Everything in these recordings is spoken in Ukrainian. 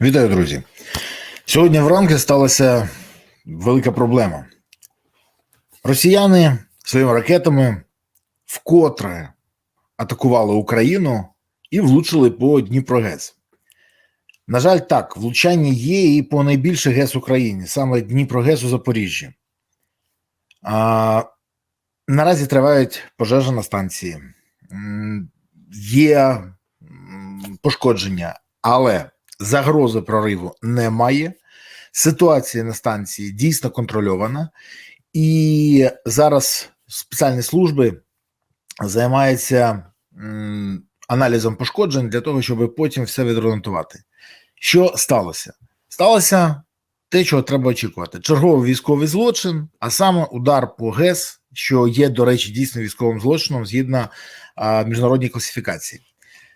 Вітаю, друзі. Сьогодні вранці сталася велика проблема. Росіяни своїми ракетами вкотре атакували Україну і влучили по Дніпрогес. На жаль, так, влучання є і по найбільший ГЕС України, саме Дніпрогес у Запоріжжі. А, наразі тривають пожежі на станції, є пошкодження, але загрози прориву немає. Ситуація на станції дійсно контрольована, і зараз спеціальні служби займаються аналізом пошкоджень для того, щоб потім все відремонтувати. Що сталося? Сталося те, чого треба очікувати: черговий військовий злочин, а саме удар по ГЕС, що є, до речі, дійсно військовим злочином згідно а, міжнародній класифікації.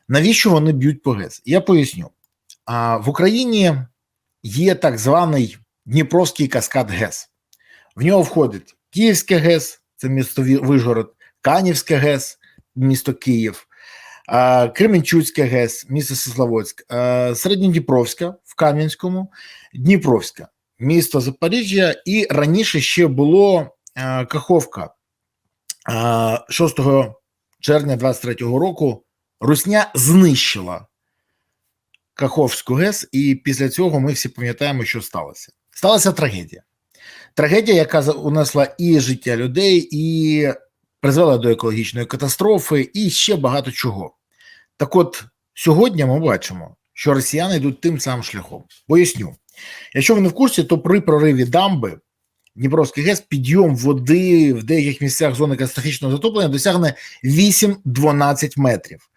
Навіщо вони б'ють по ГЕС? Я поясню. В Україні є так званий Дніпровський каскад ГЕС. В нього входить Київське ГЕС, це місто Вижгород, Канівське ГЕС, місто Київ, Кременчуцьке ГЕС, місто Сисловодськ, Середньодніпровська в Кам'янському, Дніпровська, місто Запоріжжя, і раніше ще було Каховка. 6 червня 23-го року Русня знищила Каховську ГЕС, і після цього ми всі пам'ятаємо, що сталося. Сталася трагедія. Трагедія, яка унесла і життя людей, і призвела до екологічної катастрофи, і ще багато чого. Так от, сьогодні ми бачимо, що росіяни йдуть тим самим шляхом. Поясню. Якщо ви не в курсі, то при прориві дамби Дніпровський ГЕС підйом води в деяких місцях зони катастрофічного затоплення досягне 8-12 метрів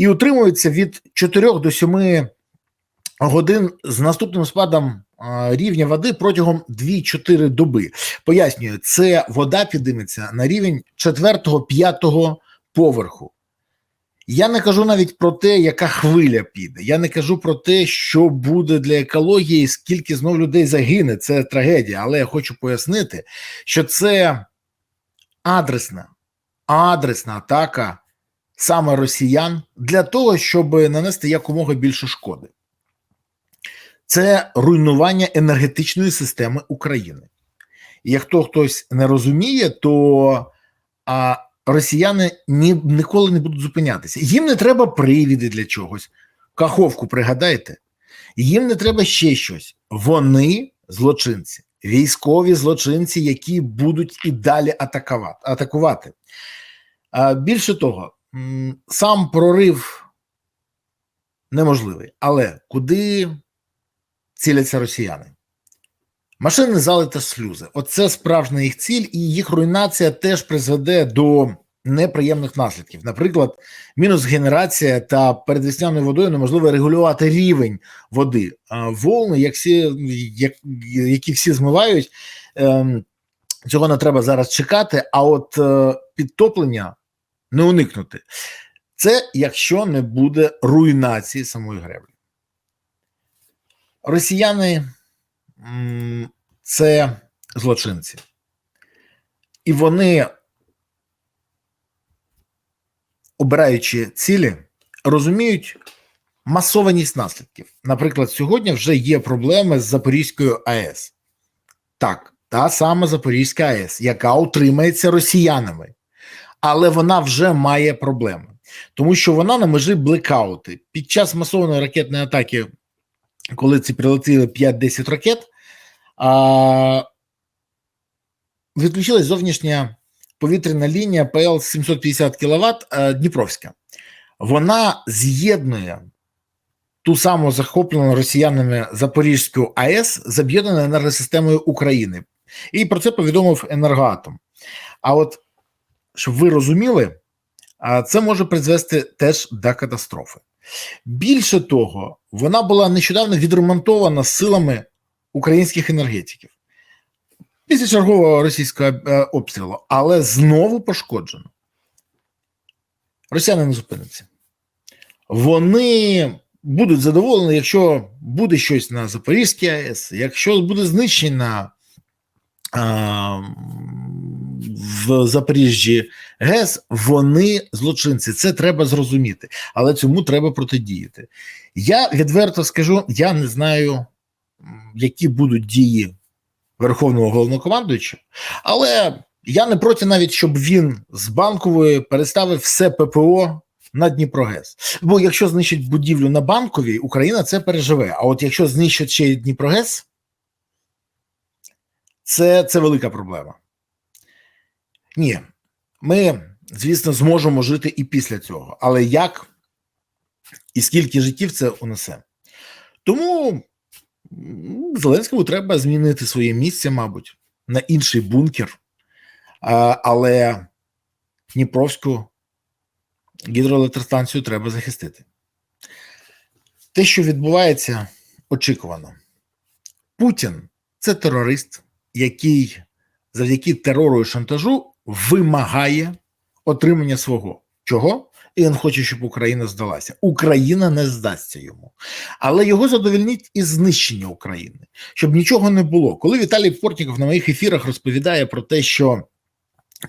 і утримується від 4 до 7 годин з наступним спадом рівня води протягом 2-4 доби. Пояснюю, це вода підійметься на рівень 4-5 поверху. Я не кажу навіть про те, яка хвиля піде. Я не кажу про те, що буде для екології, скільки знов людей загине. Це трагедія. Але я хочу пояснити, що це адресна, адресна атака саме росіян для того, щоб нанести якомога більше шкоди. Це руйнування енергетичної системи України. І хтось не розуміє, то а, росіяни ні, ніколи не будуть зупинятися. Їм не треба привіди для чогось. Каховку пригадайте, їм не треба ще щось. Вони злочинці, військові злочинці, які будуть і далі атакувати. атакувати. А, більше того, сам прорив неможливий. Але куди ціляться росіяни? Машини зали та сльози. Оце справжня їх ціль, і їх руйнація теж призведе до неприємних наслідків. Наприклад, мінус генерація та перед весняною водою неможливо регулювати рівень води. Волни, як всі, як, які всі змивають, ем, цього не треба зараз чекати. А от е, підтоплення не уникнути. Це якщо не буде руйнації самої греблі. Росіяни це злочинці. І вони, обираючи цілі, розуміють масованість наслідків. Наприклад, сьогодні вже є проблеми з Запорізькою АЕС. Так, та сама Запорізька АЕС, яка утримається росіянами, але вона вже має проблеми, тому що вона на межі блекаути. Під час масованої ракетної атаки, коли ці прилетіли 5-10 ракет, а, відключилась зовнішня повітряна лінія ПЛ 750 кВт Дніпровська. Вона з'єднує ту саму захоплену росіянами Запорізьку АЕС з об'єднаною енергосистемою України. І про це повідомив енергоатом. А от щоб ви розуміли, це може призвести теж до катастрофи. Більше того, вона була нещодавно відремонтована силами українських енергетиків після чергового російського е, обстрілу, але знову пошкоджено. Росіяни не зупиняться. Вони будуть задоволені, якщо буде щось на Запорізькій АЕС, якщо буде знищена в Запоріжжі ГЕС, вони злочинці. Це треба зрозуміти, але цьому треба протидіяти. Я відверто скажу: я не знаю, які будуть дії Верховного головнокомандуюча, але я не проти навіть, щоб він з банкової переставив все ППО на Дніпрогес. Бо якщо знищить будівлю на банковій, Україна це переживе. А от якщо знищать ще й Дніпрогес, це, це велика проблема. Ні, ми, звісно, зможемо жити і після цього. Але як і скільки життів це унесе? Тому Зеленському треба змінити своє місце, мабуть, на інший бункер. Але Дніпровську гідроелектростанцію треба захистити. Те, що відбувається, очікувано. Путін це терорист, який завдяки терору і шантажу вимагає отримання свого. Чого? І він хоче, щоб Україна здалася. Україна не здасться йому. Але його задовольнить і знищення України, щоб нічого не було. Коли Віталій Портніков на моїх ефірах розповідає про те, що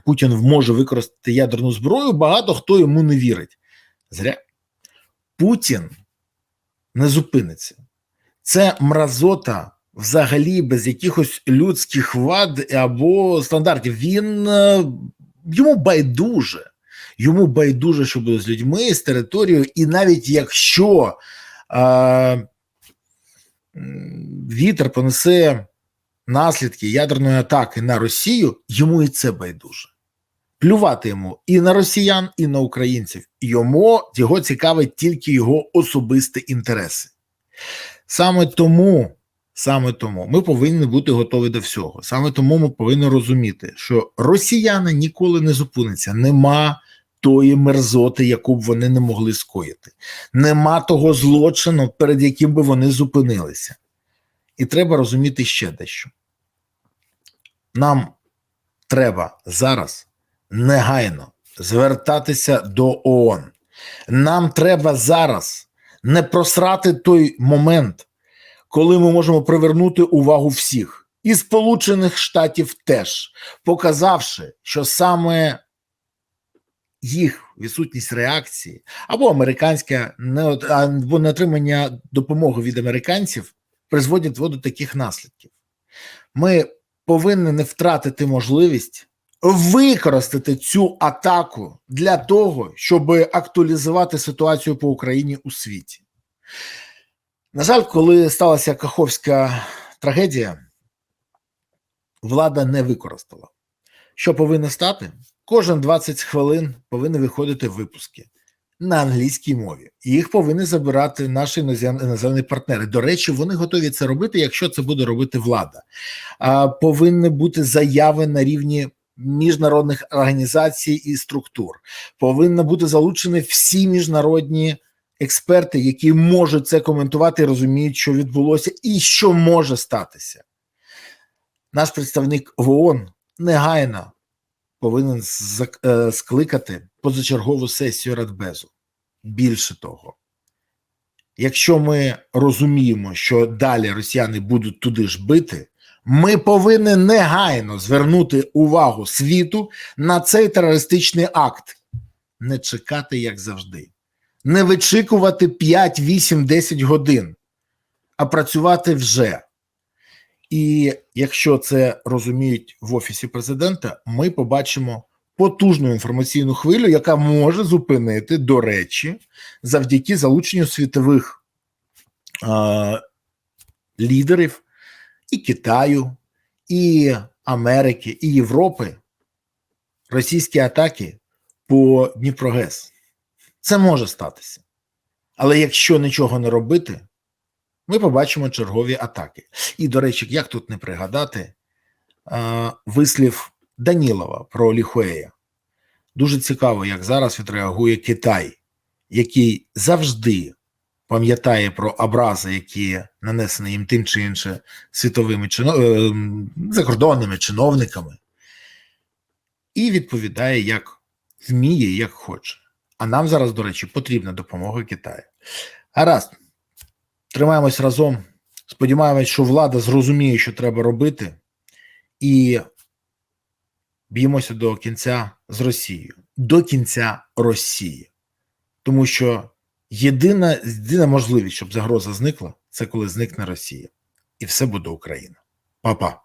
Путін може використати ядерну зброю, багато хто йому не вірить. Зря Путін не зупиниться. Це мразота взагалі без якихось людських вад або стандартів. Він е, йому байдуже. Йому байдуже, що буде з людьми, з територією, і навіть якщо е, вітер понесе наслідки ядерної атаки на Росію, йому і це байдуже. Плювати йому і на росіян, і на українців. Йому його цікавить тільки його особисті інтереси. Саме тому, саме тому ми повинні бути готові до всього. Саме тому ми повинні розуміти, що росіяни ніколи не зупиняться. Нема тої мерзоти, яку б вони не могли скоїти. Нема того злочину, перед яким би вони зупинилися. І треба розуміти ще дещо. Нам треба зараз негайно звертатися до ООН. Нам треба зараз не просрати той момент, коли ми можемо привернути увагу всіх, і Сполучених Штатів теж, показавши, що саме їх відсутність реакції або от- або неотримання допомоги від американців призводять до таких наслідків. Ми повинні не втратити можливість використати цю атаку для того, щоб актуалізувати ситуацію по Україні у світі. На жаль, коли сталася Каховська трагедія, влада не використала. Що повинно стати? Кожен 20 хвилин повинні виходити випуски на англійській мові. Їх повинні забирати наші інозем- іноземні партнери. До речі, вони готові це робити, якщо це буде робити влада. Повинні бути заяви на рівні міжнародних організацій і структур. Повинні бути залучені всі міжнародні експерти, які можуть це коментувати розуміють, що відбулося і що може статися. Наш представник в ООН негайно повинен е, скликати позачергову сесію Радбезу. Більше того, якщо ми розуміємо, що далі росіяни будуть туди ж бити, ми повинні негайно звернути увагу світу на цей терористичний акт, не чекати, як завжди, не вичікувати 5, 8, 10 годин, а працювати вже. І якщо це розуміють в офісі президента, ми побачимо потужну інформаційну хвилю, яка може зупинити, до речі, завдяки залученню світових е, лідерів і Китаю, і Америки, і Європи російські атаки по Дніпрогес. Це може статися. Але якщо нічого не робити, ми побачимо чергові атаки. І, до речі, як тут не пригадати е, вислів Данілова про Ліхуея. Дуже цікаво, як зараз відреагує Китай, який завжди пам'ятає про образи, які нанесені їм тим чи іншим світовими чино... е, закордонними чиновниками, і відповідає, як вміє, як хоче. А нам зараз, до речі, потрібна допомога Китаю. Гаразд, тримаємось разом. Сподіваємось, що влада зрозуміє, що треба робити, і б'ємося до кінця з Росією, до кінця Росії. Тому що єдина, єдина можливість, щоб загроза зникла, це коли зникне Росія. І все буде Україна. Па-па.